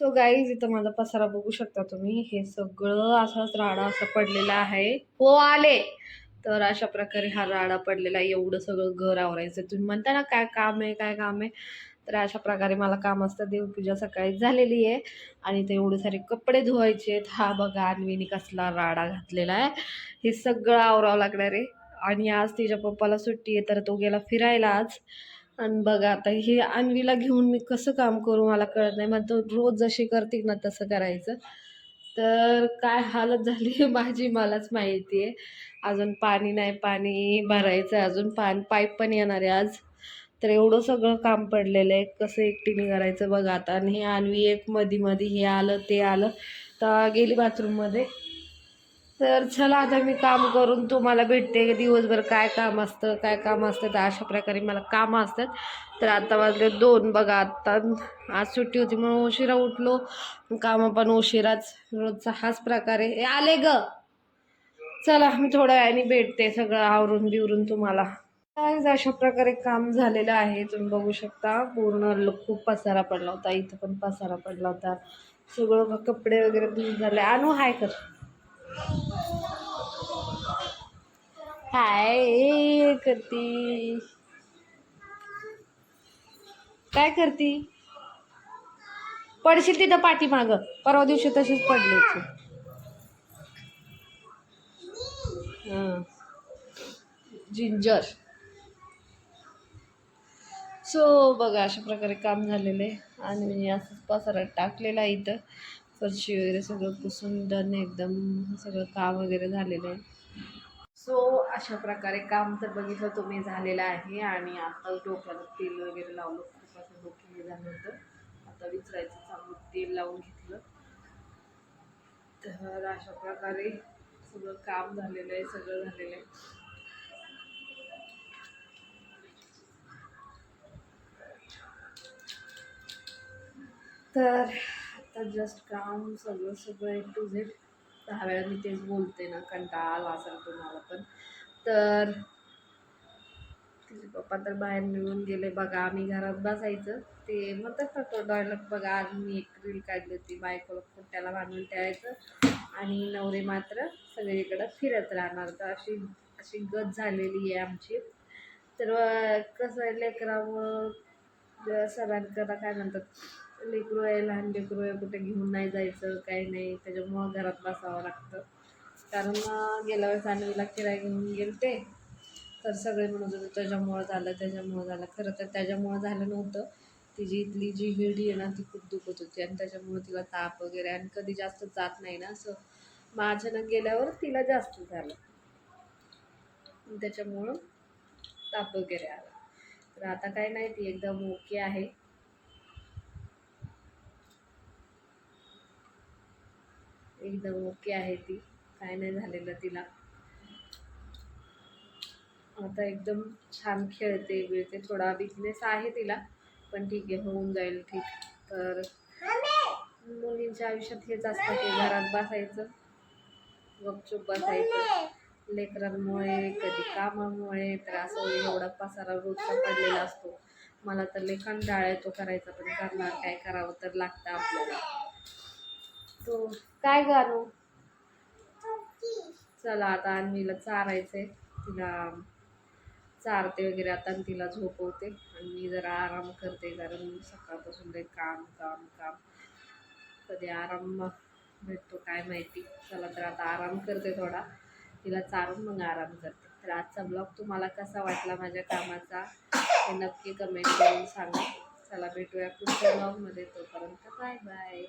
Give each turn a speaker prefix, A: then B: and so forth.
A: So guys इथं माझा पसारा बघू शकता तुम्ही. हे सगळं असाच राडा असं पडलेला आहे. हो आले. तर अशा प्रकारे हा राडा पडलेला आहे. एवढं सगळं घर आवरायचं. तुम्ही म्हणता ना काय काम आहे काय काम आहे? तर अशा प्रकारे मला काम असतं. देवपूजा सकाळी झालेली आहे. आणि ते एवढे सारे कपडे धुवायचे आहेत. हा बघा अन्वीनी कसला राडा घातलेला आहे. हे सगळं आवरावं लागणार आहे. आणि आज तिच्या पप्पाला सुट्टी आहे तर तो गेला फिरायला आज आणि बघा आता हे अन्वीला घेऊन मी कसं काम करू मला कळत नाही. मग रोज जशी करते ना तसं करायचं. तर काय हालत झाली माझी मलाच माहिती आहे. अजून पाणी नाही पाणी भरायचं आहे अजून. पाणी पाईप पण येणार आहे आज. तर एवढं सगळं काम पडलेलं आहे. कसं एकटीने करायचं बघा आता. आणि हे अन्वी एक मधी मधी हे आलं ते आलं. तर गेली बाथरूममध्ये तर चला आता मी काम करून तुम्हाला भेटते दिवसभर काय काम असतं काय काम असतं तर अशा प्रकारे मला कामं असतात. तर आता वाजले दोन. बघा आत्ता आज सुट्टी होती म्हणून उशिरा उठलो. कामं पण उशिराच रोजचा हाच प्रकारे आले ग! चला मी थोड्या वेळाने भेटते सगळं आवरून बिवरून तुम्हाला. आज अशा प्रकारे काम झालेलं आहे. तुम्ही बघू शकता पूर्ण खूप पसारा पडला होता. इथं पण पसारा पडला होता. सगळं कपडे वगैरे धुवून झाले. आणू हाय कर. हाय करती काय करती? पडशील तिथं पाठी माग परवा दिवशी तशीच पडली होती. जिंजर. सो बघा अशा प्रकारे काम झालेलं आहे. आणि मी असंच पसारा टाकलेला आहे इथं. फरशी वगैरे सगळं पुसून डन एकदम. सगळं काम वगैरे झालेलं आहे. सो अशा प्रकारे काम तर बघितलं तुम्ही झालेलं आहे आणि आता डोक्याला तेल वगैरे लावलं. खूप असं डोकं हे झालं होतं. आता विचरायचं चांगलं तेल लावून घेतलं. तर अशा प्रकारे सगळं काम झालेलं आहे सगळं झालेलं आहे. तर आता जस्ट काम सगळं सगळं एक टू झेड दहा वेळा मी तेच बोलते ना कंटाळा आला असेल तुम्हाला पण. तर तिचे पप्पा तर बाहेर निघून गेले. बघा आम्ही घरात बसायचं. ते म्हणतात ना तो डॉयलॉग बघा आज मी एक रील काढली होती बायकोला खुट्ट्याला बांधून ठेवायचं. आणि नवरे मात्र सगळीकडं फिरत राहणार. तर अशी अशी गत झालेली आहे आमची. तर कसं लेकरावर सगळ्यांकडं काय म्हणतात? लेकरू आहे लहान लेकरू आहे कुठे घेऊन नाही जायचं काही नाही. त्याच्यामुळं घरात बसावं लागतं. कारण गेल्या वेळेस आणवीला किराया घेऊन गेलते. तर सगळे म्हणत होते त्याच्यामुळं झालं त्याच्यामुळं झालं. खरं तर त्याच्यामुळं झालं नव्हतं. तिची इथली जी हिरडी आहे ना ती खूप दुखत होती आणि त्याच्यामुळं तिला ताप वगैरे आणि कधी जास्त जात नाही ना असं माझ्यानं गेल्यावर तिला जास्त झालं. त्याच्यामुळं ताप वगैरे आला. तर आता काय नाही ती एकदम ओके आहे. एकदम ओके आहे ती. काय नाही झालेलं तिला. आता एकदम छान खेळते बिळते थोडा विकनेस आहे तिला पण ठीक आहे होऊन जाईल ठीक. तर मुलींच्या आयुष्यात हेच असतं की घरात बसायचं गपचूप बसायचं. लेकरांमुळे कधी कामामुळे त्रास होईल एवढा पसारा रोजचा पडलेला असतो. मला तर लेखन डाळ तो करायचा पण करणार काय करावं तर लागतं आपल्याला. तो काय गाणू? चला आता अन्वीला चारायचंय. तिला चारते वगैरे आता आणि तिला झोपवते. आणि मी जरा आराम करते कारण सकाळपासून ते काम काम काम. कधी आराम भेटतो काय माहिती. चला तर आता आराम करते थोडा. तिला चारून मग आराम करते. तर आजचा ब्लॉग तुम्हाला कसा वाटला माझ्या कामाचा? हे नक्की कमेंट करून सांगा. चला भेटूया पुढच्या ब्लॉगमध्ये तोपर्यंत बाय बाय.